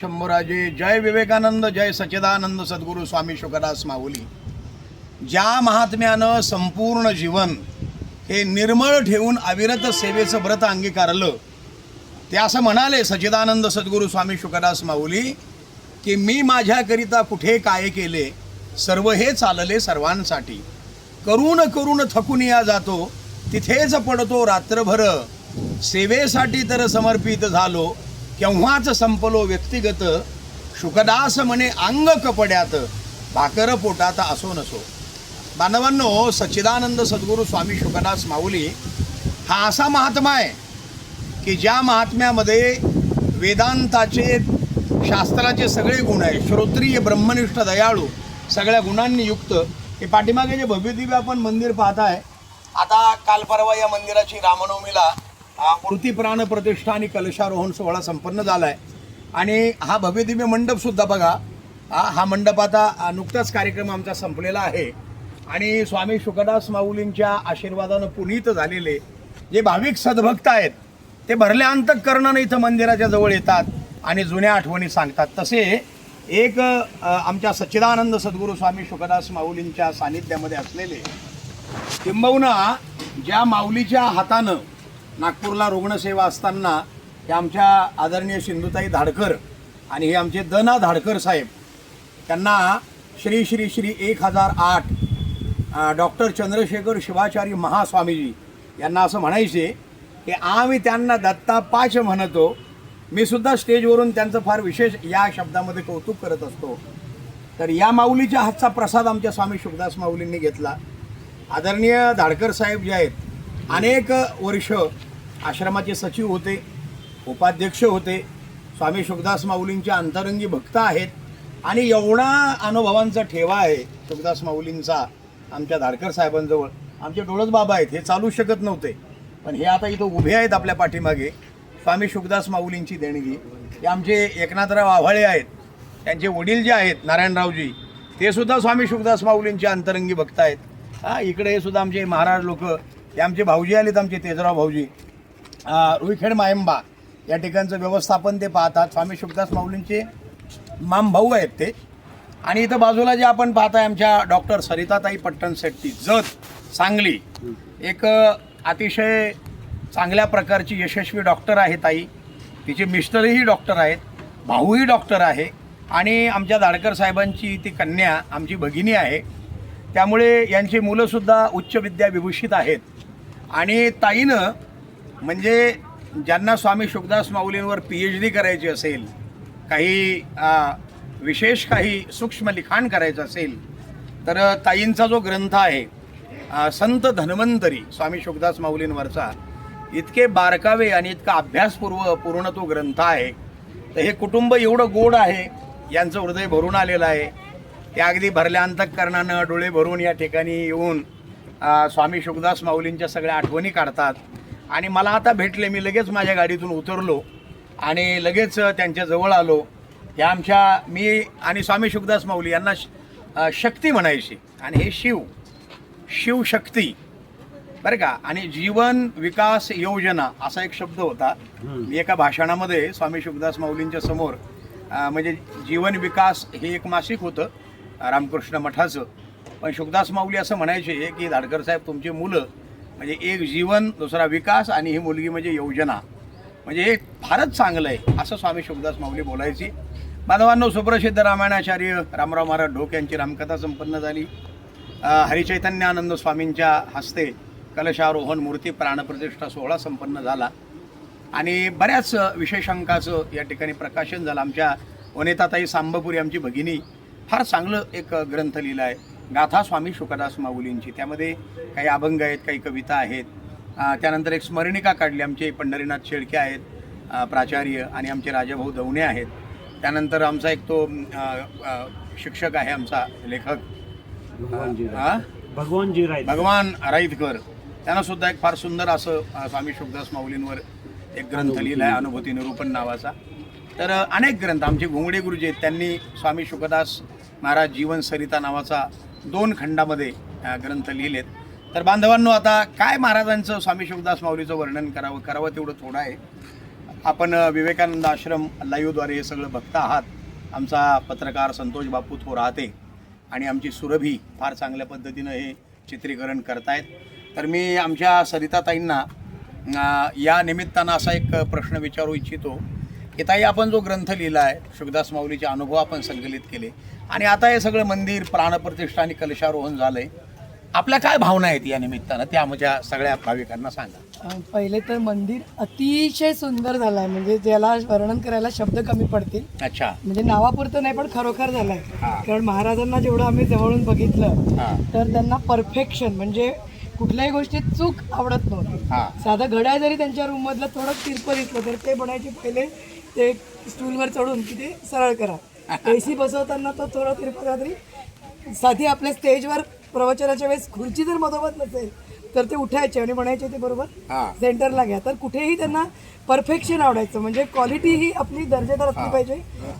शंभूराजे जय विवेकानंद जय सच्चिदानंद सद्गुरू स्वामी शुकदास माऊली. ज्या महात्म्यानं संपूर्ण जीवन हे निर्मळ ठेवून अविरत सेवेचं व्रत अंगीकारलं ते असं म्हणाले सच्चिदानंद सद्गुरू स्वामी शुकदास माऊली की मी माझ्याकरिता कुठे काय केले सर्व हे चालले सर्वांसाठी. करून करून थकून या जातो तिथेच पडतो रात्रभर. सेवेसाठी तर समर्पित झालो केव्हाच संपलो व्यक्तिगत? शुकदास म्हणे अंग कपड्यात. भाकर पोटात असो नसो. बांधवांनो सच्चिदानंद सद्गुरू स्वामी शुकदास माऊली हा असा महात्मा आहे की ज्या महात्म्यामध्ये वेदांताचे शास्त्राचे सगळे गुण आहे श्रोत्रिय ब्रह्मनिष्ठ दयाळू सगळ्या गुणांनी युक्त. हे पाठीमागे जे भव्यदिव्य आपण मंदिर पाहताय आता काल परवा या मंदिराची रामनवमीला मूर्ती प्राण प्रतिष्ठा आणि कलशारोहण सोहळा संपन्न झाला आहे आणि हा भव्यदिव्य मंडपसुद्धा बघा. हा मंडप आता नुकताच कार्यक्रम आमचा संपलेला आहे. आणि स्वामी शुकदास माऊलींच्या आशीर्वादानं पुनीत झालेले जे भाविक सद्भक्त आहेत ते भरल्या अंतकरणानं इथं मंदिराच्या जवळ येतात आणि जुन्या आठवणी सांगतात. तसे एक आमच्या सच्चिदानंद सद्गुरू स्वामी शुकदास माऊलींच्या सानिध्यामध्ये असलेले किंबहुना ज्या माऊलीच्या हातानं नागपूरला रुग्णसेवा असताना हे आमच्या आदरणीय सिंधुताई धाडकर आणि हे आमचे दना धाडकर साहेब त्यांना श्री श्री श्री एक हजार आठ डॉक्टर चंद्रशेखर शिवाचार्य महास्वामीजी यांना असं म्हणायचे की आम्ही त्यांना दत्ता पाच म्हणतो मी सुद्धा स्टेजवरून त्यांचं फार विशेष या शब्दामध्ये कौतुक करत असतो. तर या माऊलीच्या हातचा प्रसाद आमच्या स्वामी शुभदास माऊलींनी घेतला. आदरणीय धाडकर साहेब जे आहेत अनेक वर्ष आश्रमाचे सचिव होते उपाध्यक्ष होते स्वामी शुभदास माऊलींचे अंतरंगी भक्त आहेत आणि एवढा अनुभवांचा ठेवा आहे सुखदास माऊलींचा आमच्या धाडकर साहेबांजवळ. आमचे डोळस बाबा आहेत हे चालू शकत नव्हते. पण हे आता इथं उभे आहेत आपल्या पाठीमागे स्वामी शुभदास माऊलींची देणगी. हे आमचे एकनाथराव आव्हाळे आहेत त्यांचे वडील जे आहेत नारायणरावजी ते सुद्धा स्वामी शुभदास माऊलींचे अंतरंगी भक्त आहेत. हा इकडे हे सुद्धा आमचे महाराज लोक ते आमचे भाऊजी आलेत आमचे तेजराव भाऊजी. रुईखेड मायंबा. या ठिकाणचं व्यवस्थापन ते पाहतात. स्वामी शुकदास माऊलींचे माम भाऊ आहेत ते. आणि इथं बाजूला जे आपण पाहताय आमच्या डॉक्टर सरिताताई पट्टण शेट्टी जत सांगली. एक अतिशय चांगल्या प्रकारची यशस्वी डॉक्टर आहे ताई. तिचे मिस्टरही डॉक्टर आहेत. भाऊही डॉक्टर आहे. आणि आमच्या धाडकर साहेबांची ती कन्या आमची भगिनी आहे. त्यामुळे यांची मुलंसुद्धा उच्च विद्या विभूषित आहेत. आणि ताईनं म्हणजे ज्यांना स्वामी शुकदास माऊलींवर पी एच डी करायची असेल काही विशेष काही सूक्ष्म लिखाण करायचं असेल तर ताईंचा जो ग्रंथ आहे संत धन्वंतरी स्वामी शुकदास माऊलींवरचा इतके बारकावे आणि इतका अभ्यासपूर्व पूर्ण तो ग्रंथ आहे. तर हे कुटुंब एवढं गोड आहे यांचं हृदय भरून आलेलं आहे. ते अगदी भरल्या अंतकरणानं डोळे भरून या ठिकाणी येऊन स्वामी शुकदास माऊलींच्या सगळ्या आठवणी काढतात. आणि मला आता भेटले मी लगेच माझ्या गाडीतून उतरलो आणि लगेच त्यांच्या जवळ आलो. हे आमच्या मी आणि स्वामी शुकदास माऊली यांना शक्ती म्हणायची. आणि हे शिव शिवशक्ती बरं का? आणि जीवन विकास योजना असा एक शब्द होता. मी एका भाषणामध्ये स्वामी शुकदास माऊलींच्या समोर म्हणजे जीवन विकास हे एक मासिक होतं रामकृष्ण मठाचं. पण शुकदास माऊली असं म्हणायचे की धाडकर साहेब तुमची मुलं म्हणजे एक जीवन दुसरा विकास आणि ही मुलगी म्हणजे योजना. म्हणजे हे फारच चांगलं आहे असं स्वामी शुकदास माऊली बोलायची. माधवांनो सुप्रसिद्ध रामायणाचार्य रामराव महाराज ढोक यांची रामकथा संपन्न झाली. अ, हरिचैतन्यानंद स्वामींच्या हस्ते कलशारोहण मूर्ती प्राणप्रतिष्ठा सोहळा संपन्न झाला. आणि बऱ्याच विशेषांकाचं या ठिकाणी प्रकाशन झालं. आमच्या वनिताताई सांबपुरी आमची भगिनी फार चांगलं एक ग्रंथ लिहिला आहे. गाथा स्वामी शुकदास माऊलींची. त्यामध्ये काही अभंग आहेत काही कविता आहेत. त्यानंतर एक स्मरणिका काढली आमचे पंढरीनाथ शेळके आहेत प्राचार्य आणि आमचे राजाभाऊ दवणे आहेत. त्यानंतर आमचा एक तो शिक्षक आहे आमचा लेखक. हा? भगवानजी राय. भगवान राईतकर. त्यांना सुद्धा एक फार सुंदर असं स्वामी शुभदास माऊलींवर एक ग्रंथ लिहिला आहे अनुभूती निरूपण नावाचा. तर अनेक ग्रंथ आमचे घोंगडे गुरुजी आहेत. त्यांनी स्वामी शुकदास महाराज जीवन सरिता नावाचा दोन खंडामध्ये ग्रंथ लिहिलेत. तर बांधवांनो आता काय महाराजांचं स्वामी शिवदास माऊलीचं वर्णन करावं करावं तेवढं थोडं आहे. आपण विवेकानंद आश्रम लाईव्हद्वारे हे सगळं बघता आहात. आमचा पत्रकार संतोष बापू थो राहते आणि आमची सुरभी फार चांगल्या पद्धतीनं हे चित्रीकरण करतायत. तर मी आमच्या सरिताताईंना या निमित्तानं असा एक प्रश्न विचारू इच्छितो की ताई आपण जो ग्रंथ लिहिला आहे शुभदास माऊलीचे अनुभव आपण संकलित केले. आणि आता हे सगळं मंदिर प्राणप्रतिष्ठा आणि कलशारोहण झालंय. आपल्या काय भावना आहेत या निमित्तानं? त्या आमच्या सगळ्या भाविकांना सांगा. पहिले तर मंदिर अतिशय सुंदर झालं आहे म्हणजे ज्याला वर्णन करायला शब्द कमी पडतील. अच्छा. म्हणजे नावापुरतं नाही पण खरोखर झालं आहे हा. कारण महाराजांना जेवढं आम्ही जवळून बघितलं तर त्यांना परफेक्शन म्हणजे कुठल्याही गोष्टीत चूक आवडत नव्हती. साधं घड्याळ जरी त्यांच्या रूममधलं थोडं तिरपं दिसलं तर ते बनायचे पहिले ते स्टूलवर चढून की ते सरळ करा. ए सी बसवताना तो थोडं तिरपं तरी. साधी आपल्या स्टेजवर प्रवचनाच्या वेळेस खुर्ची जर मधोमध नसेल तर ते उठायचे आणि म्हणायचे ते बरोबर सेंटरला घ्या. तर कुठेही त्यांना परफेक्शन आवडायचं. म्हणजे क्वालिटी ही आपली दर्जेदार असली पाहिजे.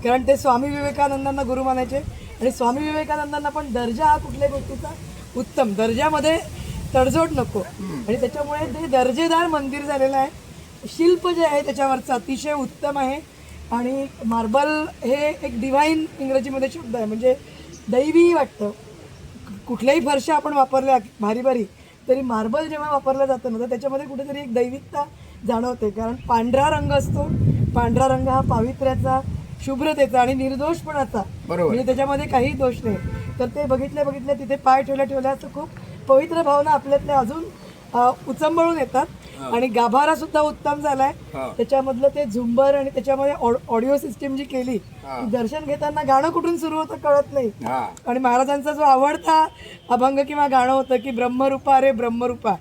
कारण ते स्वामी विवेकानंदांना गुरु मानायचे. आणि स्वामी विवेकानंदांना पण दर्जा हा कुठल्याही गोष्टीचा? उत्तम. दर्जामध्ये तडजोड नको. आणि त्याच्यामुळे ते दर्जेदार मंदिर झालेलं आहे शिल्प जे आहे त्याच्यावरचं अतिशय उत्तम आहे. आणि मार्बल हे एक डिव्हाइन इंग्रजीमध्ये शब्द आहे. म्हणजे दैवी वाटतं. कुठल्याही फरशा आपण वापरल्या भारी भारी तरी मार्बल जेव्हा वापरलं जातं ना तर त्याच्यामध्ये कुठेतरी एक दैविकता जाणवते. कारण पांढरा रंग असतो. पांढरा रंग हा पावित्र्याचा शुभ्रतेचा आणि निर्दोषपणाचा. बरोबर. म्हणजे त्याच्यामध्ये काही दोष नाही. तर ते बघितल्या बघितल्या तिथे पाय ठेवल्या ठेवल्या असं खूप पवित्र भावना आपल्यातल्या अजून उचंबळून येतात. आणि गाभारा सुद्धा उत्तम झालाय. त्याच्यामधलं ते झुंबर आणि त्याच्यामध्ये ऑडिओ सिस्टीम जी केली दर्शन घेताना गाणं कुठून सुरू होतं कळत नाही. आणि महाराजांचा जो आवडता अभंग किंवा गाणं होतं की ब्रह्मरूपा रे ब्रह्मरूपा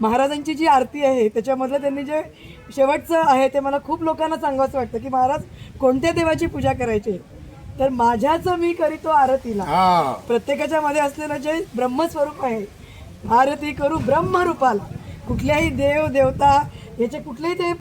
महाराजांची जी आरती आहे त्याच्यामधलं त्यांनी जे शेवटचं आहे ते मला खूप लोकांना सांगावंसं वाटतं की महाराज कोणत्या देवाची पूजा करायची तर माझ्याचं मी करीतो आरतीला. प्रत्येकाच्या मध्ये असलेलं जे ब्रह्मस्वरूप आहे आरती करू ब्रह्मरूपाला. कुठल्याही देव देवता याचे कुठलेही ते